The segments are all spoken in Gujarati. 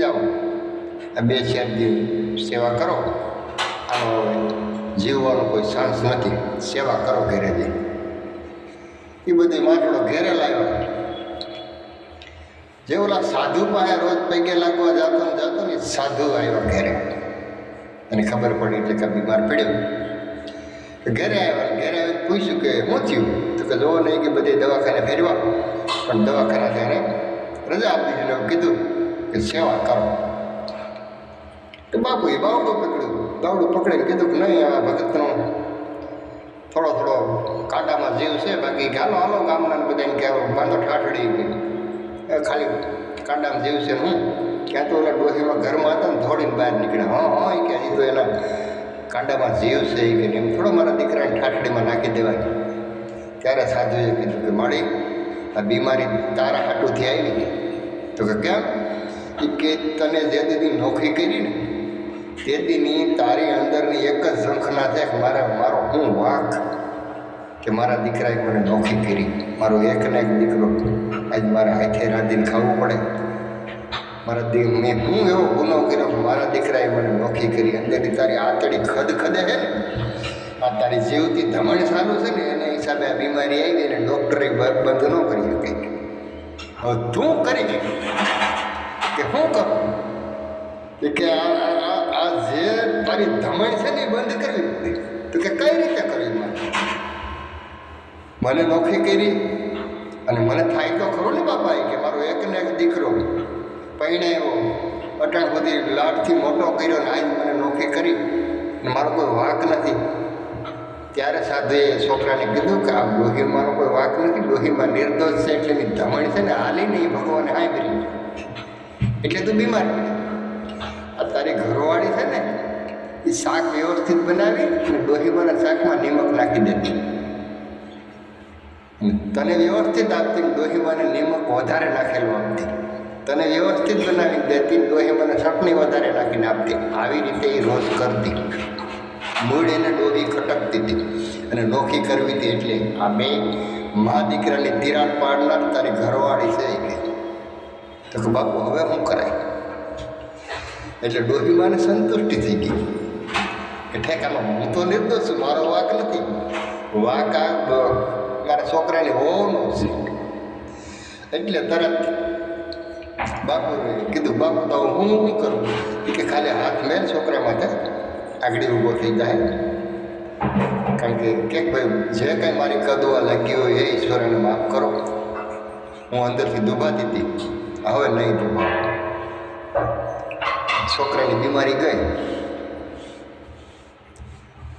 જાઓ. બે ચાર દિવસ સેવા કરો, આનો જીવવાનો કોઈ સાંસ નથી. સેવા કરો ઘરે જઈ એ બધી માટલો ઘેરે લાવ્યો. જે ઓલા સાધુ પાસે રોજ પૈકે લાગવા જતો ને જતો ને સાધુ આવ્યો ઘેરે. અને ખબર પડી એટલે કે બીમાર પડ્યો. ઘેરે આવ્યા ઘરે આવીને પૂછ્યું કે શું થયું? તો કે જોવો નહીં કે બધી દવાખાને ફેરવા. પણ દવાખાના ત્યારે રજા આપી દીધું કીધું. કે સેવા કરો. તો બાપુએ બાવડું પકડ્યું. બાવડું પકડીને કીધું કે નહીં, આ ભગતનો થોડો થોડો કાંટામાં જીવ છે, બાકી ગાલો હાલો ગામના બધાને કે બાંધો ઠાઠડી ગઈ ખાલી કાંટામાં જીવ છે હું, ક્યાં તો ઓલા ડોહીમાં ઘરમાં હતા ને થોડીને બહાર નીકળ્યા. હા હા, એ કે હજી તો એના કાંડામાં જીવ છે એ કે એમ થોડો મારા દીકરાને ઠાઠડીમાં નાખી દેવાય. ત્યારે સાધુએ કીધું કે માળી, આ બીમારી તારા હાટુથી આવી તો કે કેમ? ઈ કે તને જે દીદી નોકરી કરી ને, તે દીની તારી અંદરની એક જ ઝંખના છે કે મારા મારો હું વાંક કે મારા દીકરાએ મને નોખી કરી. મારો એક ને એક દીકરો. આજ મારા હાથે રાંધીને ખાવું પડે. મારા દી, મેં હું એવો ગુનો કર્યો મારા દીકરાએ મને નોખી કરી. અંદરથી તારી આતડી ખદ ખદે છે ને. આ તારી જીવતી ધમણ સારું છે ને, એના હિસાબે આ બીમારી આવી અને ડૉક્ટરે બંધ ન કરી શકે. હવે તું કરી દે કે શું કરું? એ કે આ જે તારી ધમણ છે ને એ બંધ કરવી પડી. તો કે કઈ રીતે કરવી મારે? મને નોખી કરી અને મને થાય તો ખરો ને બાપા કે મારો એક ને એક દીકરો એવો અટાણ બધી લાડથી મોટો કર્યો ને આજ મને નોખી કરી ને મારો કોઈ વાંક નથી. ત્યારે સાધુએ છોકરાને કીધું કે આ ડોહી મારો કોઈ વાંક નથી ડોહીમાં નિર્દોષ છે એટલે એની ધમણ છે ને હાલીને એ ભગવાને હાંભરી એટલે તું બીમાર. આ તારી ઘરવાળી છે ને, એ શાક વ્યવસ્થિત બનાવી અને ડોહીમાના શાકમાં નિમક નાખી દેતી તને વ્યવસ્થિત આપતી ને ડોહીમાને નિમક વધારે નાખેલું આપતી. તને વ્યવસ્થિત બનાવી દેતી દોહી ડોહીમાને ચટણી વધારે નાખીને આપતી. આવી રીતે એ રોજ કરતી. મૂળ એને ડોહી ખટકતી હતી. અને નોખી કરવી હતી એટલે આ બે મા દીકરાની તિરાડ પાડનાર તારી ઘરવાળી છે તો કે બાપુ, હવે શું કરાય? એટલે ડોહીમાને સંતુષ્ટિ થઈ ગઈ કે ઠેકામાં હું તો નિર્દોષ છું, મારો વાક નથી. વાક આ મારા છોકરાને હોવાનો છે. એટલે તરત બાપુએ કીધું, બાપુ, તો હું શું કરું? કે ખાલી હાથ મેલ છોકરા માટે, આગળ ઊભો થઈ જાય. કારણ કે કે ભાઈ, જે કાંઈ મારી કદવા લાગી હોય એ ઈશ્વરને માફ કરો. હું અંદરથી દુભાતી હતી. હવે નહીં દુભાવ છોકરાની બીમારી ગઈ.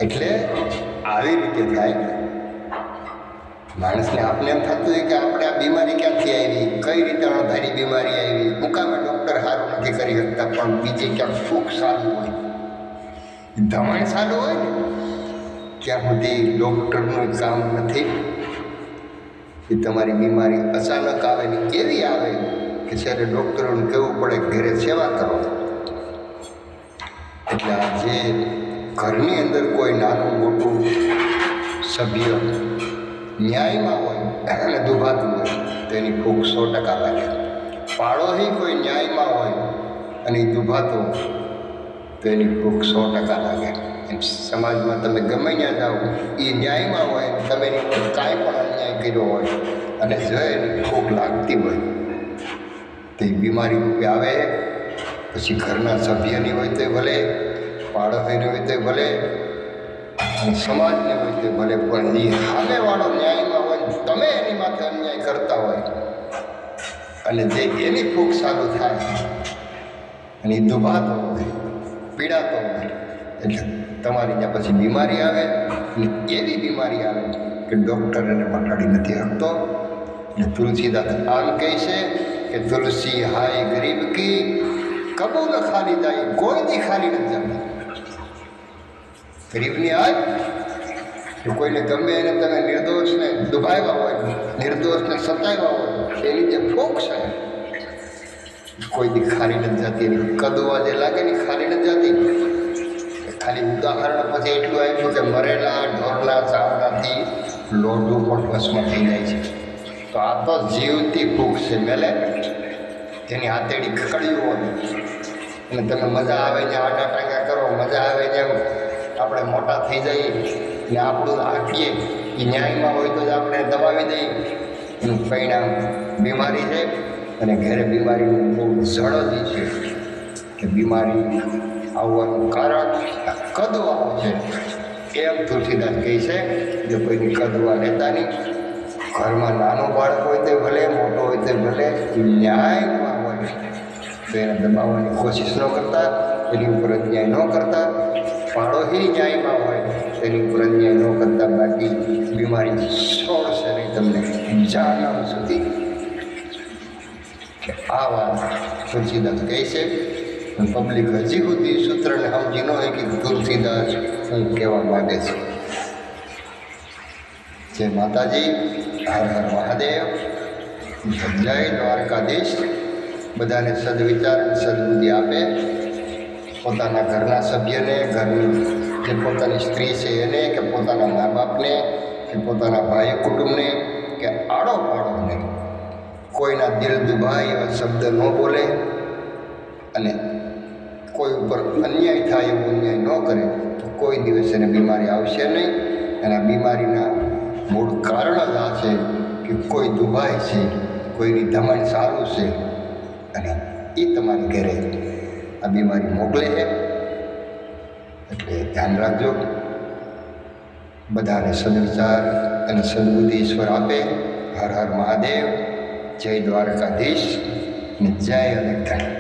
એટલે આવી રીતે થાય. માણસને આપણે એમ થતું હોય કે આપણે આ બીમારી ક્યાંથી આવી? કઈ રીતે અણધારી બીમારી આવી? મુકામે ડૉક્ટર સારું નથી કરી શકતા, પણ બીજે ક્યાંક સુખ સારું હોય. ધમણ સારું હોય ને, ત્યાં સુધી ડૉક્ટરનું કામ નથી. એ તમારી બીમારી અચાનક આવે ને કેવી આવે? કે જ્યારે ડૉક્ટરોને કહેવું પડે ઘરે સેવા કરો. એટલે આ જે ઘરની અંદર કોઈ નાનું મોટું સભ્ય ન્યાયમાં હોય અને દુભાતું હોય, તો એની ભૂખ સો ટકા લાગે. પાડોશી કોઈ ન્યાયમાં હોય અને દુભાતો તો એની ભૂખ સો ટકા લાગે. એમ સમાજમાં તમે ગમે ત્યાં જાઓ, એ ન્યાયમાં હોય, તમે એની કાંઈ પણ અન્યાય કર્યો હોય, અને જો એની ભૂખ લાગતી હોય. તો બીમારી રૂપે આવે, પછી ઘરના સભ્યની હોય તે ભલે પાડોશીની હોય તે ભલે સમાજની હોય તે ભલે, પણ એ સામેવાળો ન્યાયમાં હોય, તમે એની માથે અન્યાય કરતા હોય, અને જે એની ભૂખ સારું થાય, અને એ દુભાતો હોય, પીડાતો હોય, એટલે તમારી ત્યાં પછી બીમારી આવે, અને એવી બીમારી આવે કે ડૉક્ટર એને મટાડી નથી શકતો એટલે તુલસીદાસ આમ કહે છે કે તુલસી હાય ગરીબ કી કબૂ ન ખાલી જાય કોઈ દી ખાલી નથી. જતી ગરીબની આજ કોઈને ગમે એને તમે નિર્દોષને દુભાવ્યા હોય, નિર્દોષને સતાવ્યા હોય એની જે ફોક છે કોઈ દી ખાલી નથી જતી, એની કદવા જે લાગે ને ખાલી નથી જતી. ખાલી ઉદાહરણ પછી એટલું આવ્યું કે મરેલા ઢોરના ચામડાથી લોઢું પણ ભસ્મ થઈ જાય છે. તો આ તો જીવતી ભૂખ છે મેલે. જેની હાથેડી ખકડ્યું હોય. અને તમે મજા આવે ને આટા ટાંગા કરો, મજા આવે જેમ આપણે મોટા થઈ જઈએ. ને આપણું આંકીએ એ ન્યાયમાં હોય તો જ આપણે દબાવી દઈએ. એનું પરિણામ બીમારી છે. અને ઘરે બીમારીનું બહુ જળદી છે કે બીમારી આવવાનું કારણ કદવા છે. એમ તુલસીદાસ કહે છે, જો કોઈની કદવા લેતા નહીં ઘરમાં નાનો બાળક હોય તે ભલે, મોટો હોય તે ભલે ન્યાયમાં હોય. તો એને દબાવવાની કોશિશ ન કરતા, એની ઉપર અન્યાય ન કરતા. પાડોશી ન્યાયમાં હોય તેની ઉપર અન્યાય ન કરતા, બાકી બીમારી છોડશે નહીં તમને જાણ સુધી. કે આ વાત તુલસીદાસ કહે છે પબ્લિક હજી સુધી સૂત્રને સમજી ન હોય કે તુલસીદાસ હું કહેવા માગે છે. જય માતાજી. હર હર મહાદેવ, જય દ્વારકાધીશ, બધાને સદવિચાર સદબુદ્ધિ આપે. પોતાના ઘરના સભ્યને ઘરની જે પોતાની સ્ત્રી છે એને કે પોતાના મા બાપને કે પોતાના ભાઈ કુટુંબને કે આડો પાડોને કોઈના દિલ દુભાય એવા શબ્દ ન બોલે અને કોઈ ઉપર અન્યાય થાય એવો અન્યાય ન કરે, તો કોઈ દિવસ એને બીમારી આવશે નહીં. અને આ બીમારીના મૂળ કારણ જ આ છે કે કોઈ દુભાય છે, કોઈની ધમણ સારું છે અને એ તમારી ઘરે આ બીમારી મોકલે છે. એટલે ધ્યાન રાખજો. બધાને સદવિચાર અને સદબુદ્ધિ ઈશ્વર આપે. હર હર મહાદેવ. જય દ્વારકાધીશ અને જય અલેખા